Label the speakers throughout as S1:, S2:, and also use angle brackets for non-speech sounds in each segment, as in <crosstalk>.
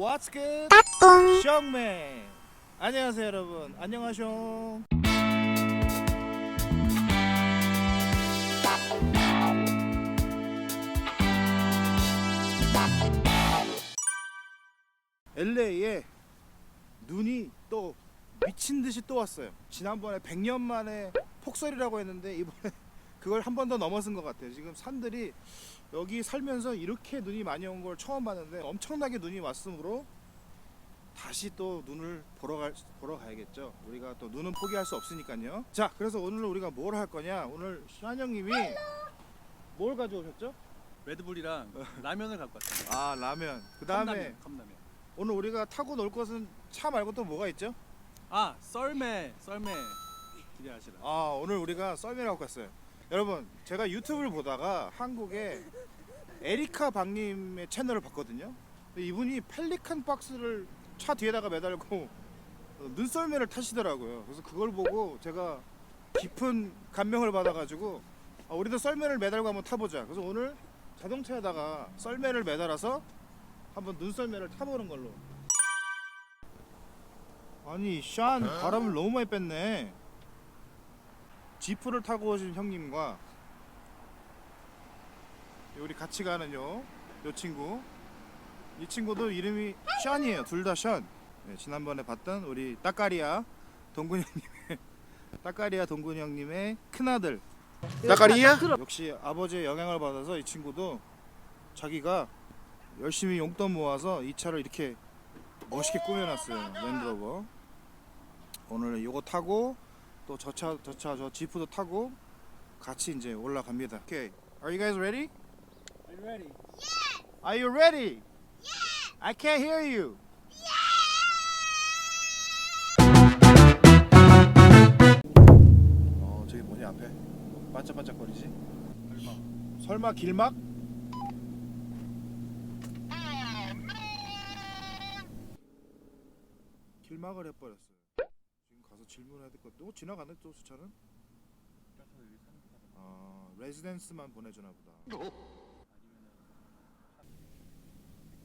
S1: What's good? 숑맨 안녕하세요 여러분 안녕하쇼 LA에 눈이 또 미친 듯이 또 왔어요. 지난번에 100년 만에 폭설이라고 했는데 이번에 그걸 한 번 더 넘어선 것 같아요. 지금 산들이 여기 살면서 이렇게 눈이 많이 온 걸 처음 봤는데 엄청나게 눈이 왔으므로 다시 또 눈을 보러 갈 보러 가야겠죠. 우리가 또 눈은 포기할 수 없으니까요. 자, 그래서 오늘 우리가 뭘 할 거냐? 오늘 형님이 뭘 가져오셨죠?
S2: 레드불이랑 라면을 갖고 왔어요.
S1: 아 라면. 그 다음에
S2: 컵라면, 컵라면.
S1: 오늘 우리가 타고 놀 것은 차 말고 또 뭐가 있죠?
S2: 아 썰매, 썰매 기대하시라.
S1: 아 오늘 우리가 썰매라고 갔어요. 여러분 제가 유튜브를 보다가 한국에 에리카 박님의 채널을 봤거든요. 이분이 펠리칸 박스를 차 뒤에다가 매달고 어, <laughs> 눈썰매를 타시더라고요. 그래서 그걸 보고 제가 깊은 감명을 받아가지고 아, 우리도 썰매를 매달고 한번 타보자. 그래서 오늘 자동차에다가 썰매를 매달아서 한번 눈썰매를 타보는 걸로. 아니 샨 바람을 너무 많이 뺐네. 지프를 타고 오신 형님과 우리 같이 가는 요, 요 친구. 이 친구도 이름이 샨이에요. 둘다샨 네, 지난번에 봤던 우리 따까리아 동근 형님의 <laughs> 따까리아 동근 형님의 큰아들. 따까리아? 역시 아버지의 영향을 받아서 이 친구도 자기가 열심히 용돈 모아서 이 차를 이렇게 멋있게 꾸며놨어요. 랜드로버. 오늘 이거 타고 또 저차 저차 저 지프도 타고 같이 이제 올라갑니다. Okay. Are you guys ready?
S2: Are you ready?
S1: Are you ready? I can't hear you. 어 저기 뭐냐 앞에 반짝반짝거리지?
S2: 얼마?
S1: 설마 길막? 길막을 해버렸어요. 질문해야 될 것. 또 지나가네 또 수차는? 아 레지던스만 보내주나 보다.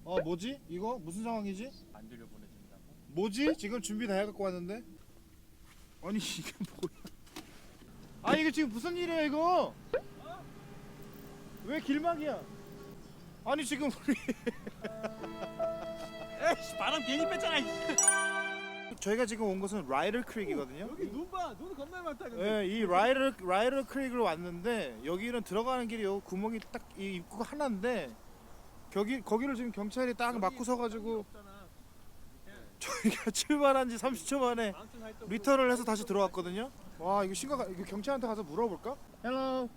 S1: 어 뭐지? 이거 무슨 상황이지?
S2: 안 들려 보내준다고?
S1: 뭐지? 지금 준비 다 해갖고 왔는데? 아니 이게 뭐야? 아 이게 지금 무슨 일이야 이거? 왜 길막이야? 아니 지금 우리 <laughs>
S2: 에이씨 바람 괜히 뺐잖아. 이.
S1: 저희가 지금 온 곳은 라이더 크릭이거든요.
S2: 여기 눈 봐, 눈 겁나 많다. 근데.
S1: 네, 이 라이더 라이더 크릭으로 왔는데 여기는 들어가는 길이 요 구멍이 딱 이 입구가 하나인데 거기 거기를 지금 경찰이 딱 막고 서가지고
S2: 없잖아.
S1: 저희가 <laughs> 출발한 지 30초 만에
S2: 아무튼 하여튼
S1: 리턴을 해서 다시 들어왔거든요. 와 이거 심각. 이거 경찰한테 가서 물어볼까? Hello.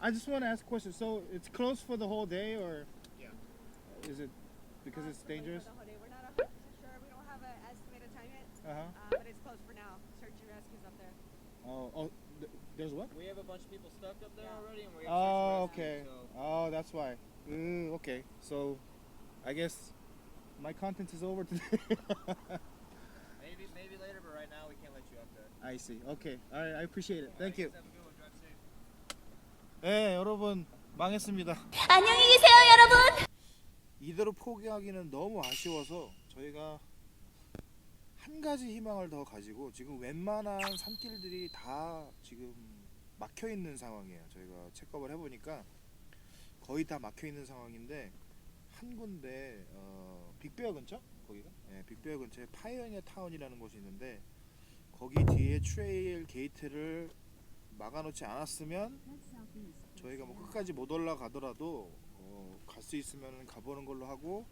S1: I just want to ask a question. So it's closed for the whole day, or
S3: Yeah.
S1: is it because it's dangerous?
S3: The whole day. We're not 100% sure. We don't have an estimated yet,
S1: Uh
S3: uh, but it's closed for now. Search and rescue's up there.
S1: Oh, oh, th- there's what?
S4: We have a bunch of people stuck up there
S3: Yeah.
S4: already, and we're
S1: Oh, okay. Oh, that's why. Mm, okay. So, I guess my content is over today.
S4: So maybe maybe later, but right now we can't let you up there.
S1: I see. Okay. All right. I appreciate it. Thank you.
S4: Have a good one. Drive safe.
S1: 네, 여러분 망했습니다.
S5: 안녕히 계세요, 여러분.
S1: 이대로 포기하기는 너무 아쉬워서 저희가 한 가지 희망을 더 가지고 지금 웬만한 산길들이 다 지금 막혀 있는 상황이에요. 저희가 체크업을 해보니까 거의 다 막혀 있는 상황인데 한 군데 어, 빅베어 근처? 거기가? 네, 빅베어 근처에 파이어니어 타운이라는 곳이 있는데 거기 뒤에 트레일 게이트를 막아놓지 않았으면 저희가 뭐 끝까지 못 올라가더라도 어, 갈 수 있으면 가보는 걸로 하고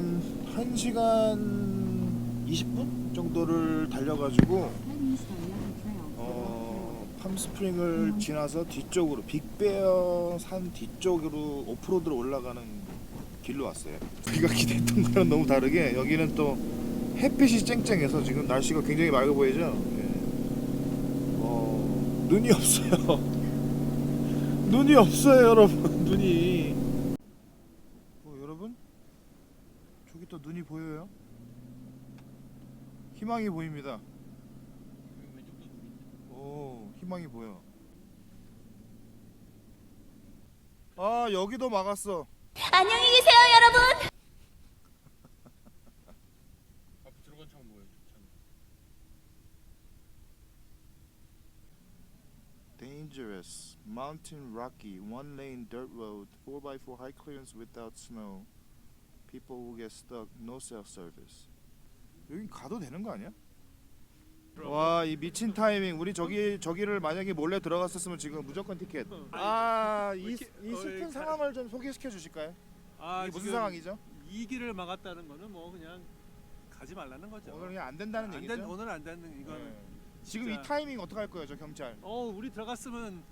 S1: 한 1시간 20분 정도를 달려가지고 어, 팜스프링을 지나서 뒤쪽으로 빅베어 산 뒤쪽으로 오프로드로 올라가는 길로 왔어요. 우리가 기대했던 거랑 너무 다르게 여기는 또 햇빛이 쨍쨍해서 지금 날씨가 굉장히 맑아 보이죠. 예. 어, 눈이 없어요. <laughs> 눈이 없어요 여러분 눈이 어, 여러분 저기 또 눈이 보여요 희망이 보입니다 오 희망이 보여 아 여기도 막았어
S5: 안녕히 계세요, 여러분.
S2: 앞에 들어간 창 뭐예요? 창.
S1: Dangerous, mountain rocky, one lane dirt road, 4x4 high clearance without snow. People will get stuck, no self service. 여기 가도 되는 거 아니야? 와, 이 미친 타이밍. 우리 저기 저기를 만약에 몰래 들어갔었으면 지금 무조건 티켓. 아, 이,
S2: 이렇게-
S1: 이
S2: 어,
S1: 슬픈 상황을 좀 소개시켜 주실까요?
S2: 아,
S1: 이게 무슨
S2: 지금
S1: 상황이죠?
S2: 이 길을 막았다는 거는 뭐 그냥 가지 말라는 거죠.
S1: 오늘 그냥 안 된다는
S2: 안
S1: 얘기죠.
S2: 된, 오늘 안 되는 이거는.
S1: 네. 지금
S2: 진짜-
S1: 이 타이밍 어떻게 할 거예요, 저 경찰?
S2: 어, 우리 들어갔으면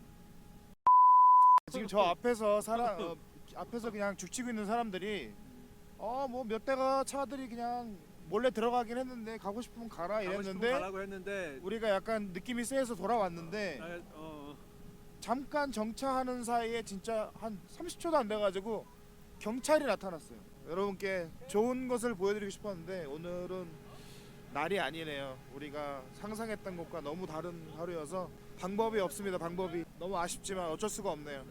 S1: 지금 저 앞에서 사람 어, 앞에서 그냥 죽치고 있는 사람들이 어 뭐 몇 대가 차들이 그냥 몰래 들어가긴 했는데 가고 싶으면 가라
S2: 가고 싶으면
S1: 이랬는데
S2: 가라고 했는데
S1: 우리가 약간 느낌이 세서 돌아왔는데
S2: 아, 어,
S1: 잠깐 정차하는 사이에 진짜 한 30초도 안 돼가지고 경찰이 나타났어요. 여러분께 좋은 것을 보여드리고 싶었는데 오늘은 날이 아니네요. 우리가 상상했던 것과 너무 다른 하루여서 방법이 없습니다. 방법이 너무 아쉽지만 어쩔 수가 없네요.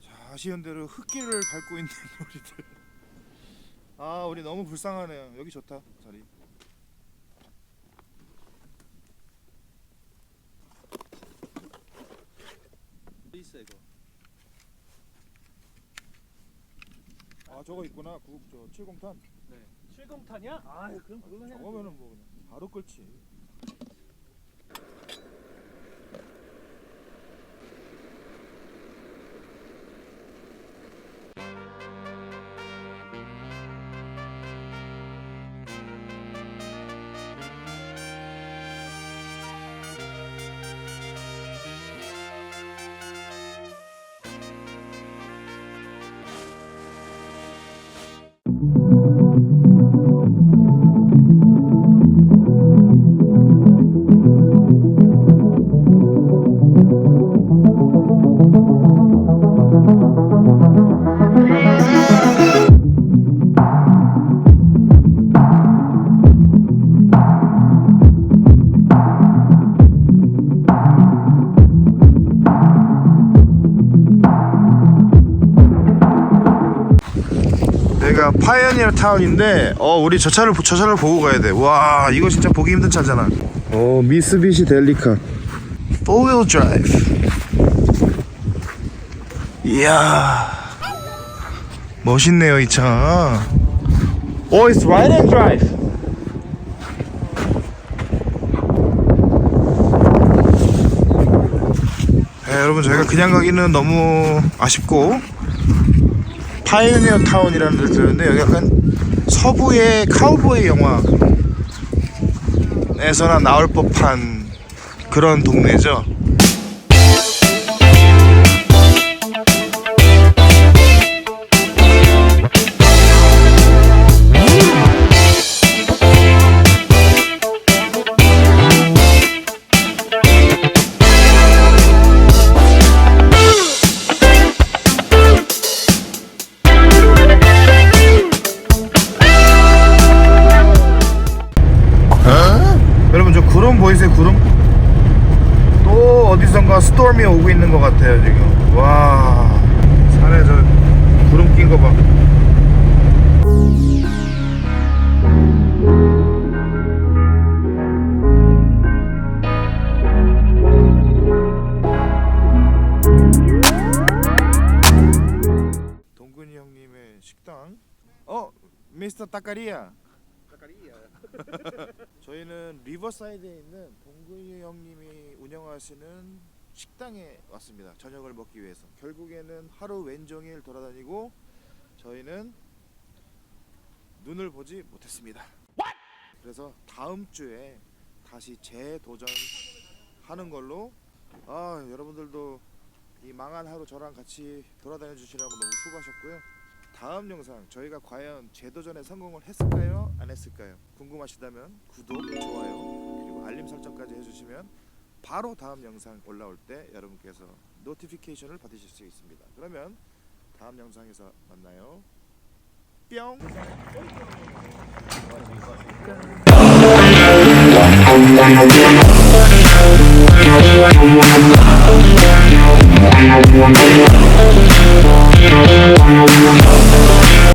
S1: 자, 아쉬운 대로 흙길을 밟고 있는 우리들. 아, 우리 너무 불쌍하네요. 여기 좋다 자리.
S2: 있어 이거.
S1: 아, 저거 있구나. 구, 저 70탄.
S2: 네. 70탄이야? 아, 그럼 그거는 해야지.
S1: 저거면은 뭐 그냥 바로 끌지. Thank you. 내가 파이어니어 타운인데 어 우리 저 차를 저 차를 보고 가야 돼. 와 이거 진짜 보기 힘든 차잖아. 어 미쓰비시 델리카. Four wheel drive. 이야 멋있네요 이 차. Oh, it's ride and drive. 네, 여러분 저희가 그냥 가기는 너무 아쉽고 파이오니어 타운이라는 데를 들었는데 여기 약간 서부의 카우보이 영화에서나 나올 법한 그런 동네죠. 같아요 지금. 와 산에 저 구름 낀 거봐. 동근이 형님의 식당. 어 미스터 따까리야. <laughs> 저희는 리버사이드에 있는 동근이 형님이 운영하시는 식당에 왔습니다. 저녁을 먹기 위해서. 결국에는 하루 왼종일 돌아다니고 저희는 눈을 보지 못했습니다. 그래서 다음 주에 다시 재도전하는 걸로 아 여러분들도 이 망한 하루 저랑 같이 돌아다녀 주시라고 너무 수고하셨고요. 다음 영상 저희가 과연 재도전에 성공을 했을까요? 안 했을까요? 궁금하시다면 구독, 좋아요 그리고 알림 설정까지 해주시면 바로 다음 영상 올라올 때 여러분께서 노티피케이션을 받으실 수 있습니다. 그러면 다음 영상에서 만나요. 뿅.